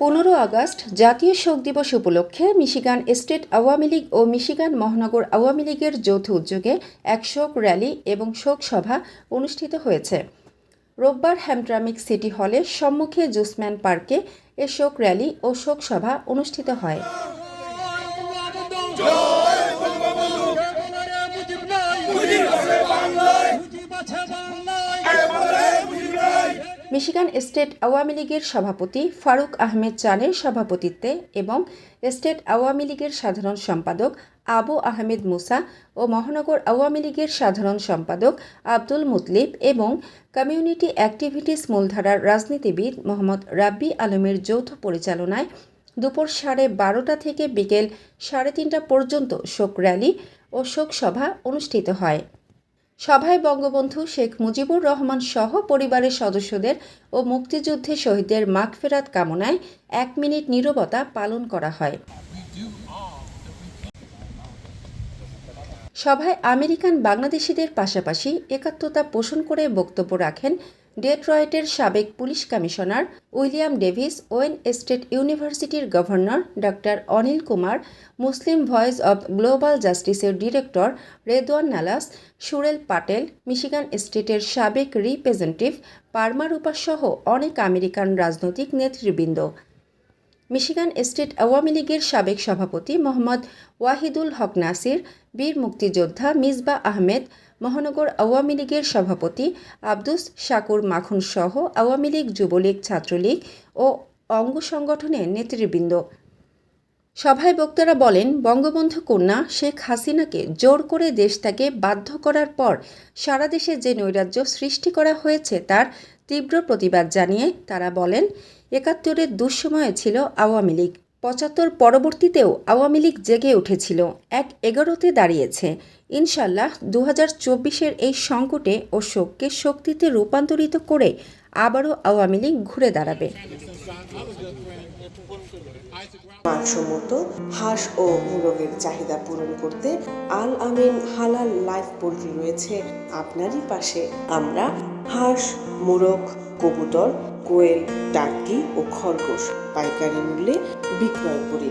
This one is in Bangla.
আগস্ট জাতীয় শোক দিবস উপলক্ষে মিশিগান স্টেট আওয়ামী লীগ ও মিশিগান মহানগর আওয়ামী লীগের যৌথ উদ্যোগে এক শোক র্যালি এবং শোক সভা অনুষ্ঠিত হয়েছে। রোববার হ্যামট্রামিক সিটি হলে সম্মুখে জুসম্যান পার্কে এ শোক র্যালি ও শোক সভা অনুষ্ঠিত হয়। মিশিগান স্টেট আওয়ামী লীগের সভাপতি ফারুক আহমেদ চানের সভাপতিত্বে এবং স্টেট আওয়ামী লীগের সাধারণ সম্পাদক আবু আহমেদ মুসা ও মহানগর আওয়ামী লীগের সাধারণ সম্পাদক আব্দুল মুতলিব এবং কমিউনিটি অ্যাক্টিভিটিস মূলধারার রাজনীতিবিদ মোহাম্মদ রাব্বি আলমের যৌথ পরিচালনায় দুপুর সাড়ে বারোটা থেকে বিকেল সাড়ে তিনটা পর্যন্ত শোক র্যালি ও শোক সভা অনুষ্ঠিত হয়। সভায় বঙ্গবন্ধু শেখ মুজিবুর রহমান সহ পরিবারের সদস্যদের ও মুক্তিযুদ্ধে শহীদদের মাগফেরাত কামনায় এক মিনিট নীরবতা পালন করা হয়। সভায় আমেরিকান বাংলাদেশিদের পাশাপাশি একাত্মতা পোষণ করে বক্তব্য রাখেন ডেট্রয়েটের সাবেক police commissioner William Davis, Wayne state ইউনিভার্সিটির governor doctor Anil Kumar, Muslim voice of global জাস্টিসের director Redwan Nalas, Surel Patel, Michigan স্টেটের সাবেক রিপ্রেজেন্টেটিভ পারমা সহ অনেক আমেরিকান রাজনৈতিক নেতৃবৃন্দ। মিশিগান স্টেট আওয়ামী লীগের সাবেক সভাপতি মোহাম্মদ ওয়াহিদুল হক নাসির, বীর মুক্তিযোদ্ধা মিসবা আহমেদ মহানগর আওয়ামী লীগের সভাপতি আব্দুস শাকুর মাখন সহ আওয়ামী লীগ যুবলীগ, ছাত্রলীগ ও অঙ্গ সংগঠনের নেতৃবৃন্দ। সভায় বক্তারা বলেন, বঙ্গবন্ধু কন্যা শেখ হাসিনাকে জোর করে দেশ থেকে বাধ্য করার পর সারা দেশে যে নৈরাজ্য সৃষ্টি করা হয়েছে তার তীব্র প্রতিবাদ জানিয়ে তারা বলেন, একাত্তরের দুঃসময়ে ছিল আওয়ামী লীগ। পঁচাত্তর পরবর্তীতেও আওয়ামী লীগ জেগে উঠেছিল। এক এগারোতে দাঁড়িয়েছে। ইনশাল্লাহ দু হাজার এই সংকটে ও শোককে শক্তিতে রূপান্তরিত করে আবারও আওয়ামী লীগ ঘুরে দাঁড়াবে। মানসম্মত হাঁস ও মুরগের চাহিদা পূরণ করতে আল আমিন হালাল লাইফ পোল্ট্রি রয়েছে আপনারই পাশে। আমরা হাঁস, মুরগ, কবুতর, কোয়েল টার্কি ও খরগোশ পাইকারি মূল্যে বিক্রয় করি।